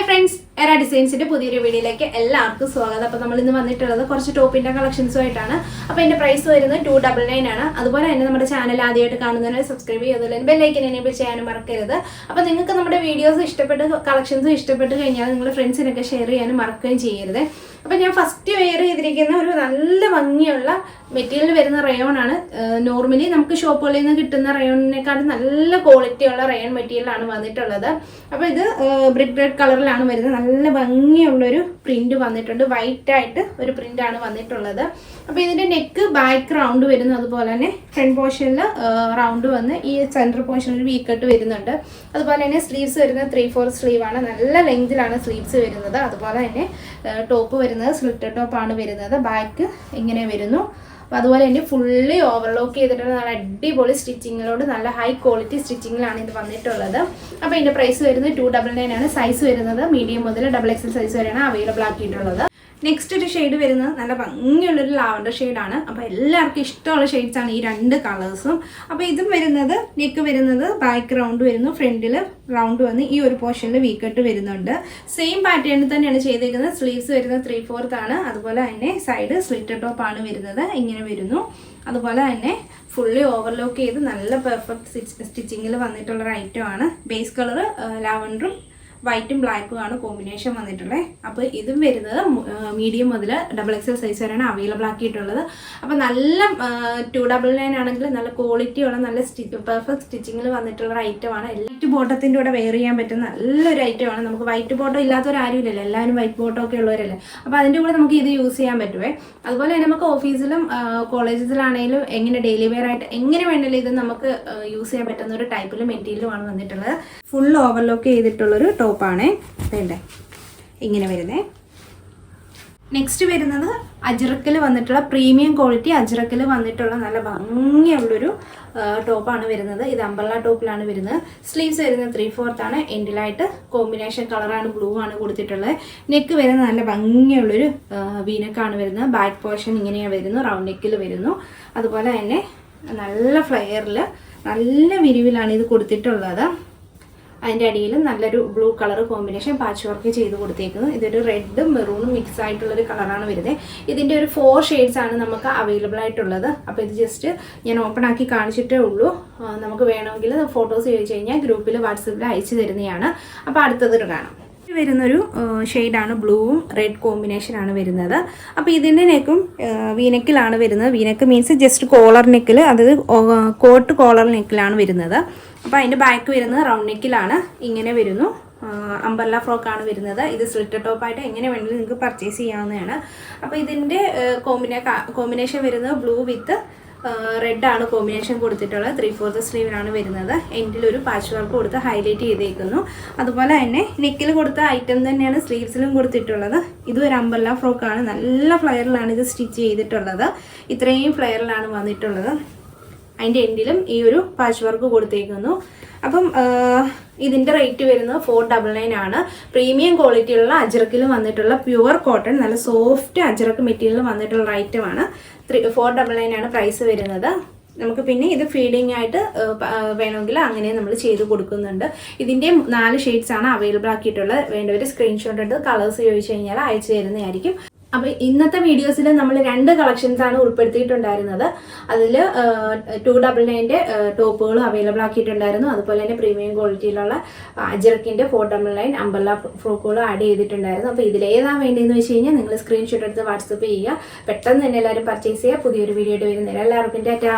Hi friends എറ ഡിസൈൻസിന്റെ പുതിയൊരു വീഡിയോയിലേക്ക് എല്ലാവർക്കും സ്വാഗതം. അപ്പോൾ നമ്മൾ ഇന്ന് വന്നിട്ടുള്ളത് കുറച്ച് ടോപ്പിന്റെ കളക്ഷൻസുമായിട്ടാണ് അപ്പോൾ ഇതിന്റെ പ്രൈസ് വരുന്നത് ടു ഡബിൾ നയൻ ആണ്. അതുപോലെ തന്നെ നമ്മുടെ ചാനൽ ആദ്യമായിട്ട് കാണുന്നതിന് സബ്സ്ക്രൈബ് ചെയ്ത് അതുപോലെ ബെല്ലൈക്കൻ എനേബിൾ ചെയ്യാനും മറക്കരുത്. അപ്പോൾ നിങ്ങൾക്ക് നമ്മുടെ വീഡിയോസ് ഇഷ്ടപ്പെട്ട് കളക്ഷൻസ് ഇഷ്ടപ്പെട്ട് കഴിഞ്ഞാൽ നിങ്ങൾ ഫ്രണ്ട്സിനൊക്കെ ഷെയർ ചെയ്യാനും മറക്കുകയും ചെയ്യരുത്. അപ്പോൾ ഞാൻ ഫസ്റ്റ് വെയർ ചെയ്തിരിക്കുന്ന ഒരു നല്ല ഭംഗിയുള്ള മെറ്റീരിയൽ വരുന്ന റയോൺ ആണ്. നോർമലി നമുക്ക് ഷോപ്പുകളിൽ നിന്ന് കിട്ടുന്ന റയോണിനെക്കാളും നല്ല ക്വാളിറ്റിയുള്ള റയോൺ മെറ്റീരിയലാണ് വന്നിട്ടുള്ളത്. അപ്പോൾ ഇത് ബ്രിക്ക് റെഡ് കളറിലാണ് വരുന്നത്. നല്ല ഭംഗിയുള്ളൊരു പ്രിന്റ് വന്നിട്ടുണ്ട്. വൈറ്റ് ആയിട്ട് ഒരു പ്രിന്റ് ആണ് വന്നിട്ടുള്ളത്. അപ്പോൾ ഇതിന്റെ നെക്ക് ബാക്ക് റൗണ്ട് വരുന്നു അതുപോലെ തന്നെ ഫ്രണ്ട് പോർഷനിൽ റൗണ്ട് വന്ന് ഈ സെന്റർ പോർഷനിൽ വീക്കട്ട് വരുന്നുണ്ട്. അതുപോലെ തന്നെ സ്ലീവ്സ് വരുന്നത് ത്രീ ഫോർ സ്ലീവാണ് നല്ല ലെങ്തിലാണ് സ്ലീവ്സ് വരുന്നത്. അതുപോലെ തന്നെ ടോപ്പ് വരുന്നത് സ്ലിറ്റർ ടോപ്പ് ആണ് വരുന്നത്. ബാക്ക് ഇങ്ങനെ വരുന്നു. അപ്പോൾ അതുപോലെ തന്നെ ഫുള്ളി ഓവർലോക്ക് ചെയ്തിട്ടുള്ള നല്ല അടിപൊളി സ്റ്റിച്ചിങ്ങിലോട് നല്ല ഹൈ ക്വാളിറ്റി സ്റ്റിച്ചിങ്ങിലാണ് ഇത് വന്നിട്ടുള്ളത്. അപ്പോൾ ഇതിന്റെ പ്രൈസ് വരുന്നത് ടു ഡബിൾ നയൻ ആണ്. സൈസ് വരുന്നത് മീഡിയം മുതൽ ഡബിൾ എക്സൽ സൈസ് വരെയാണ് അവൈലബിൾ ആക്കിയിട്ടുള്ളത്. നെക്സ്റ്റ് ഒരു ഷെയ്ഡ് വരുന്നത് നല്ല ഭംഗിയുള്ളൊരു ലാവണ്ടർ ഷെയ്ഡാണ് അപ്പോൾ എല്ലാവർക്കും ഇഷ്ടമുള്ള ഷെയ്ഡ്സാണ് ഈ രണ്ട് കളേഴ്സും അപ്പോൾ ഇതും വരുന്നത് നെക്ക് വരുന്നത് ബാക്ക് റൗണ്ട് വരുന്നു ഫ്രണ്ടിൽ റൗണ്ട് വന്ന് ഈ ഒരു പോർഷനിൽ വീക്കട്ട് വരുന്നുണ്ട്. സെയിം പാറ്റേണിൽ തന്നെയാണ് ചെയ്തേക്കുന്നത് സ്ലീവ്സ് വരുന്നത് ത്രീ ഫോർത്ത് ആണ്. അതുപോലെ തന്നെ സൈഡ് സ്ലിറ്റ് ടോപ്പ് ആണ് വരുന്നത്. ഇങ്ങനെ വരുന്നു. അതുപോലെ തന്നെ ഫുള്ളി ഓവർലോക്ക് ചെയ്ത് നല്ല പെർഫെക്റ്റ് സ്റ്റിച്ചിങ്ങിൽ വന്നിട്ടുള്ളൊരു ഐറ്റം ആണ്. ബേസ് കളർ ലാവൻഡറും വൈറ്റും ബ്ലാക്കും ആണ് കോമ്പിനേഷൻ വന്നിട്ടുള്ളത് അപ്പോൾ ഇതും വരുന്നത് മീഡിയം മുതൽ ഡബിൾ എക്സൽ സൈസ് വരെയാണ് അവൈലബിൾ ആക്കിയിട്ടുള്ളത്. അപ്പോൾ നല്ല ടു ഡബിൾ നയൻ ആണെങ്കിൽ നല്ല ക്വാളിറ്റി ഉള്ള നല്ല സ്റ്റിച്ച് പെർഫെക്റ്റ് സ്റ്റിച്ചിങ്ങിൽ വന്നിട്ടുള്ള ഒരു ഐറ്റമാണ് വൈറ്റ് ബോട്ടത്തിന്റെ കൂടെ വെയർ ചെയ്യാൻ പറ്റുന്ന നല്ലൊരു ഐറ്റമാണ് നമുക്ക് വൈറ്റ് ബോട്ടം ഇല്ലാത്തവരാരും ഇല്ലല്ലോ. എല്ലാവരും വൈറ്റ് ബോട്ടം ഒക്കെ ഉള്ളവരല്ലേ. അപ്പോൾ അതിന്റെ കൂടെ നമുക്ക് ഇത് യൂസ് ചെയ്യാൻ പറ്റുമേ അതുപോലെ തന്നെ നമുക്ക് ഓഫീസിലും കോളേജസിലാണെങ്കിലും എങ്ങനെ ഡെയിലി വെയർ ആയിട്ട് എങ്ങനെ വേണമെങ്കിലും ഇത് നമുക്ക് യൂസ് ചെയ്യാൻ പറ്റുന്ന ഒരു ടൈപ്പിൽ മെറ്റീരിയലുമാണ് വന്നിട്ടുള്ളത്. ഫുൾ ഓവർലോക്ക് ചെയ്തിട്ടുള്ളൊരു ടോപ്പാണ് വേണ്ടേ? ഇങ്ങനെ വരുന്നേ. നെക്സ്റ്റ് വരുന്നത് അജ്രക്കിൽ വന്നിട്ടുള്ള പ്രീമിയം ക്വാളിറ്റി അജ്രക്കിൽ വന്നിട്ടുള്ള നല്ല ഭംഗിയുള്ളൊരു ടോപ്പാണ് വരുന്നത്. ഇത് അമ്പള്ള ടോപ്പിലാണ് വരുന്നത്. സ്ലീവ്സ് വരുന്നത് ത്രീ ഫോർത്ത് ആണ് എൻഡിലായിട്ട് കോമ്പിനേഷൻ കളറാണ് ബ്ലൂ ആണ് കൊടുത്തിട്ടുള്ളത്. നെക്ക് വരുന്നത് നല്ല ഭംഗിയുള്ളൊരു വീനക്കാണ് വരുന്നത്. ബാക്ക് പോർഷൻ ഇങ്ങനെയാണ് വരുന്നു. റൗണ്ട് നെക്കിൽ വരുന്നു. അതുപോലെ തന്നെ നല്ല ഫ്ലെയറിൽ നല്ല വിരിവിലാണ് ഇത് കൊടുത്തിട്ടുള്ളത്. അതിന്റെ അടിയിൽ നല്ലൊരു blue colour combination patch work ചെയ്ത് കൊടുത്തേക്കുന്നു. ഇതൊരു റെഡും മെറൂണും മിക്സ് ആയിട്ടുള്ളൊരു കളറാണ് വരുന്നത്. ഇതിന്റെ ഒരു ഫോർ ഷെയ്ഡ്സ് ആണ് നമുക്ക് അവൈലബിൾ ആയിട്ടുള്ളത്. അപ്പോൾ ഇത് ജസ്റ്റ് ഞാൻ ഓപ്പൺ ആക്കി കാണിച്ചിട്ടേ ഉള്ളൂ. നമുക്ക് വേണമെങ്കിൽ ഫോട്ടോസ് ചോദിച്ചു കഴിഞ്ഞാൽ ഗ്രൂപ്പിൽ വാട്സപ്പിൽ അയച്ചു തരുന്നതാണ്. അപ്പോൾ അടുത്തത് കാണാം. വരുന്നൊരു ഷെയ്ഡാണ് ബ്ലൂവും റെഡ് കോമ്പിനേഷനാണ് വരുന്നത്. അപ്പോൾ ഇതിന്റെ നെക്കും വീനെക്കിലാണ് വരുന്നത്. വീനക്ക് മീൻസ് ജസ്റ്റ് കോളർ നെക്കിൽ അതായത് കോട്ട് കോളർ നെക്കിലാണ് വരുന്നത്. അപ്പോൾ അതിന്റെ ബാക്ക് വരുന്നത് റൗണ്ട് നെക്കിലാണ് ഇങ്ങനെ വരുന്നു. അമ്പർല ഫ്രോക്കാണ് വരുന്നത്. ഇത് സ്ലിറ്റ് ടോപ്പായിട്ട് എങ്ങനെ വേണമെങ്കിലും നിങ്ങൾക്ക് പർച്ചേസ് ചെയ്യാവുന്നതാണ്. അപ്പോൾ ഇതിന്റെ കോമ്പിനേ കോമ്പിനേഷൻ വരുന്നത് ബ്ലൂ വിത്ത് റെഡ് ആണ് കോമ്പിനേഷൻ കൊടുത്തിട്ടുള്ളത്. ത്രീ ഫോർത്ത് സ്ലീവിലാണ് വരുന്നത്. എൻഡിൽ ഒരു പാച്ച് വർക്ക് കൊടുത്ത് ഹൈലൈറ്റ് ചെയ്തേക്കുന്നു. അതുപോലെ തന്നെ നെക്കിൽ കൊടുത്ത ഐറ്റം തന്നെയാണ് സ്ലീവ്സിലും കൊടുത്തിട്ടുള്ളത്. ഇതും ഒരു അമ്പല്ല ഫ്രോക്കാണ് നല്ല ഫ്ലയറിലാണ് ഇത് സ്റ്റിച്ച് ചെയ്തിട്ടുള്ളത്. ഇത്രയും ഫ്ലയറിലാണ് വന്നിട്ടുള്ളത്. അതിന്റെ എൻഡിലും ഈ ഒരു പാച്ച് വർക്ക് കൊടുത്തേക്കുന്നു. അപ്പം ഇതിന്റെ റേറ്റ് വരുന്നത് ഫോർ ഡബിൾ നയൻ ആണ്. പ്രീമിയം ക്വാളിറ്റിയുള്ള അജറക്കിൽ വന്നിട്ടുള്ള പ്യുവർ കോട്ടൺ നല്ല സോഫ്റ്റ് അജറക്ക് മെറ്റീരിയൽ വന്നിട്ടുള്ള ഐറ്റമാണ് ത്രീ ഫോർ ഡബിൾ നയൻ ആണ് പ്രൈസ് വരുന്നത്. നമുക്ക് പിന്നെ ഇത് ഫീഡിംഗ് ആയിട്ട് വേണമെങ്കിൽ അങ്ങനെ നമ്മൾ ചെയ്ത് കൊടുക്കുന്നുണ്ട്. ഇതിന്റെ നാല് ഷെയ്ഡ്സ് ആണ് അവൈലബിൾ ആക്കിയിട്ടുള്ളത്. വേണ്ടവർ സ്ക്രീൻഷോട്ട് എടുത്ത് കളേഴ്സ് ചോദിച്ചു കഴിഞ്ഞാൽ അയച്ചു തരുന്നതായിരിക്കും. അപ്പോൾ ഇന്നത്തെ വീഡിയോസിൽ നമ്മൾ രണ്ട് കളക്ഷൻസ് ആണ് ഉൾപ്പെടുത്തിയിട്ടുണ്ടായിരുന്നത്. അതിൽ ടു ഡബിൾ നയന്റെ ടോപ്പുകളും അവൈലബിൾ ആക്കിയിട്ടുണ്ടായിരുന്നു. അതുപോലെ തന്നെ പ്രീമിയം ക്വാളിറ്റിയിലുള്ള അജർക്കിന്റെ ഫോർ ഡബിൾ നയൻ അമ്പല്ല ഫ്രോക്കുകളും ആഡ് ചെയ്തിട്ടുണ്ടായിരുന്നു. അപ്പോൾ ഇതിലേതാണ് വേണ്ടതെന്ന് വെച്ച് കഴിഞ്ഞാൽ നിങ്ങൾ സ്ക്രീൻഷോട്ട് എടുത്ത് വാട്സപ്പ് ചെയ്യുക. പെട്ടെന്ന് തന്നെ എല്ലാവരും പർച്ചേസ് ചെയ്യുക. പുതിയൊരു വീഡിയോ ആയിട്ട് വരുന്നില്ല എല്ലാവർക്കും ടാറ്റാ.